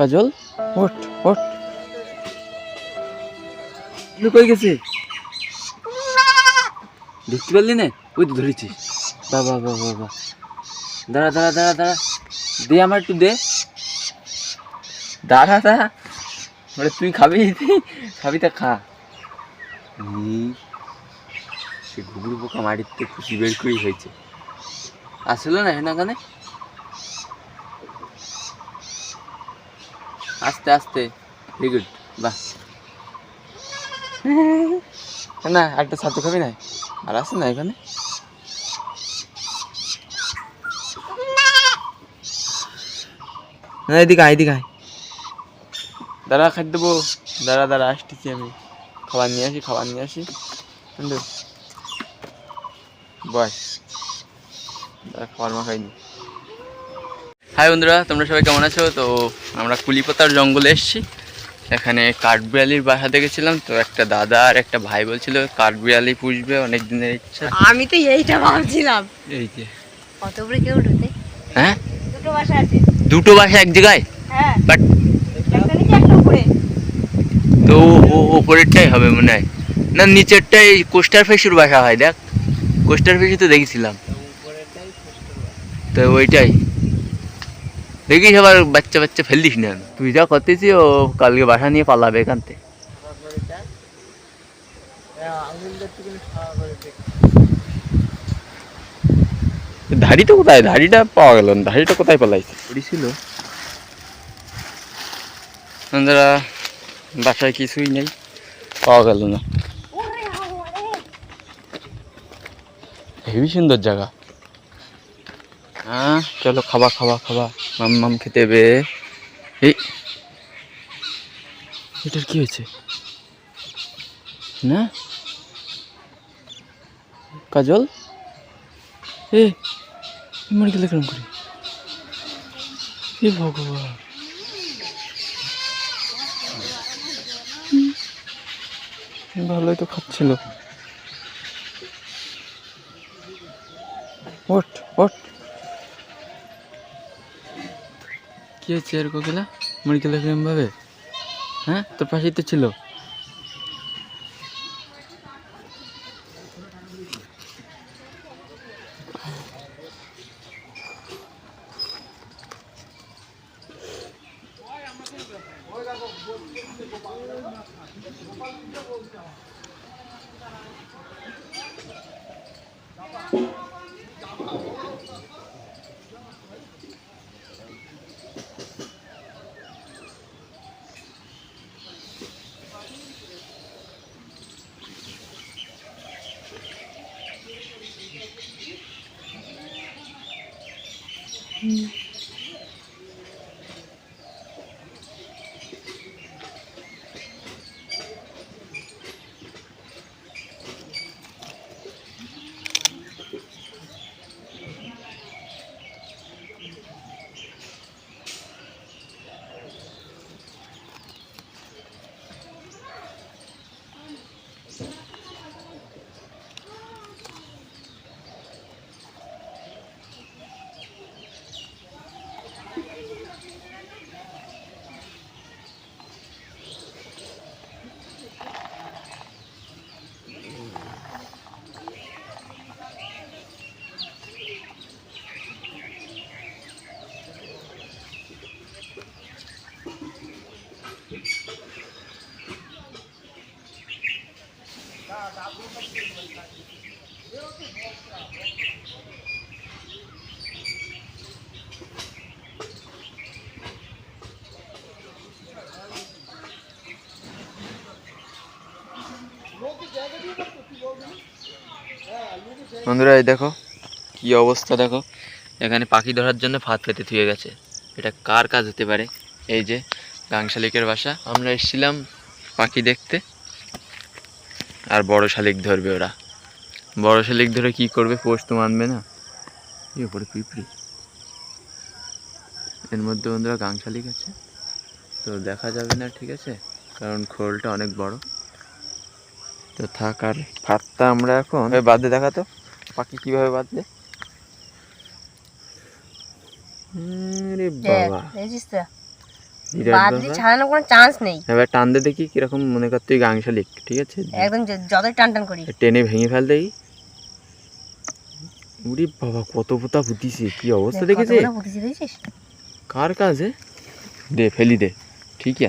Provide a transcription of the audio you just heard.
কাজল? ওঠ ওঠ। তুই কই গেছে দেখতে পারলি না? ওই তো ধরেছিস বাবা বাবা বাবা। দাঁড়া দাঁড়া দাঁড়া দাঁড়া। দে আমার একটু দে। দাঁড়া দাঁড়া। মানে তুই খাবি? খাবি তা খা। সে ঘুঘুর পোকা মাটিতে খুশি বের করেই হয়েছে। আসলো না এখানে? আস্তে আস্তে। ভেরি গুড বাহ। না একটা ছাত্র খাবি না? আর আছে না এখানে? না, এদিকে আয় এদিকে আয়। দাঁড়া, খাই দেবো। দাঁড়া দাঁড়া, আসতেছি আমি। খাবার নিয়ে আসি, খাবার নিয়ে আসি। বস। দাঁড়া, খাবার মা খাইনি। হাই বন্ধুরা তোমরা সবাই কেমন আছো? তো আমরা কুলিপাতার জঙ্গলে এসেছি। এখানে কাঠবিড়ালির বাসা দেখেছিলাম। তো একটা দাদা আর একটা ভাই বলছিল কাঠবিড়ালি পুষবে অনেক দিনের ইচ্ছা। আমি তো এইটা ভাবছিলাম। এই যে। কত উপরে কেউ ঢুকে হ্যাঁ? দুটো বাসা আছে। দুটো বাসা এক জায়গায়? হ্যাঁ। বাট একটা নিচে একটা উপরে। তো ও- ওপরেরটাই হবে মনে হয়। না নিচেরটাই কোস্টার ফেসুর বাসা হয় দেখ। কোস্টার ফেসি তো দেখেছিলাম। তো ওইটাই। দেখিস আবার বাচ্চা বাচ্চা ফেল দিস না তুই যা করতেছি ও কালকে বাসা নিয়ে পালাবে এখান থেকে। ধাড়িটা কোথায়? ধাড়িটা পাওয়া গেল না। ধাড়িটা কোথায় পালাইছে? ছিল বন্ধুরা বাসায় কিছুই নেই। পাওয়া গেল না। হেবি সুন্দর জায়গা। হ্যাঁ চলো খাবা খাবা খাবা। মাম মাম খেতে এই। এটার কি হয়েছে? না? কাজল? এ, মরে গেলে কেরম করে? এ ভগবান। ভালোই তো খাচ্ছিল। ওট ওঠ। কি হয়েছে আর কোকিলা মরে গেলে কেরম ভাবে হ্যাঁ? তোর পাশেই তো ছিল। 嗯。বন্ধুরা, এই দেখো, কি অবস্থা দেখো। এখানে পাখি ধরার জন্য ফাঁদ পেতে থুয়ে গেছে। এটা কার কাজ হতে পারে? এই যে গাং শালিকের বাসা। আমরা এসেছিলাম পাখি দেখতে, আর বড় শালিক ধরবে ওরা। বড় শালিক ধরে কি করবে পোস্ট তো মানবে না? এই উপরে পিঁপড়ি। এর মধ্যে বন্ধুরা গাং গাংশালিক আছে। তো দেখা যাবে না ঠিক আছে? কারণ খোলটা অনেক বড়। তো থাক আর ফাঁদটা আমরা এখন বাদে দেখা তো। পাখি কীভাবে বাঁধলে টান দে দেখি কীরকম মনে কর তুই গাংশালিক ঠিক আছে? টেনে ভেঙে ফেল দেখি। উরে বাবা কত পোতা ফুটিছে কি অবস্থা দেখেছে? কার কাছে? দে ফেলি দে ঠিকই আছে।